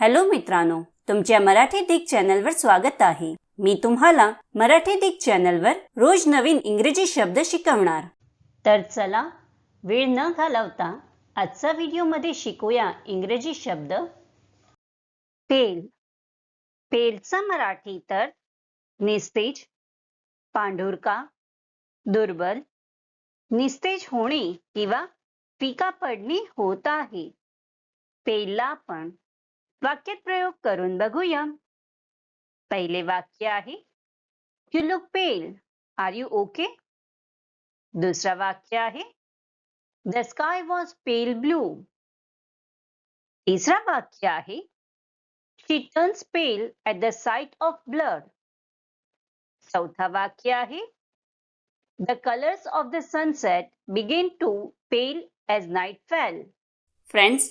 Hello मित्रांनो तुमच्या मराठी दिग चॅनलवर स्वागत आहे. मी तुम्हाला मराठी दिग चॅनलवर रोज नवीन इंग्रजी शब्द शिकवणार. तर चला वेळ न घालवता आजचा व्हिडिओमध्ये शिकूया इंग्रजी शब्द. पेल. पेलचा मराठी तर निस्तेज पांढुरका दुर्बल निस्तेज होणे किंवा पिका पडणे होत आहे. पेलला आपण वाक्यात प्रयोग करून बघूया. पहिले वाक्य आहे you look pale are you okay दुसरा वाक्य आहे the sky was pale blue तिसरा वाक्य आहे she turns pale at the sight of blood चौथा वाक्य आहे the colours of the sunset begin to pale as night fell friends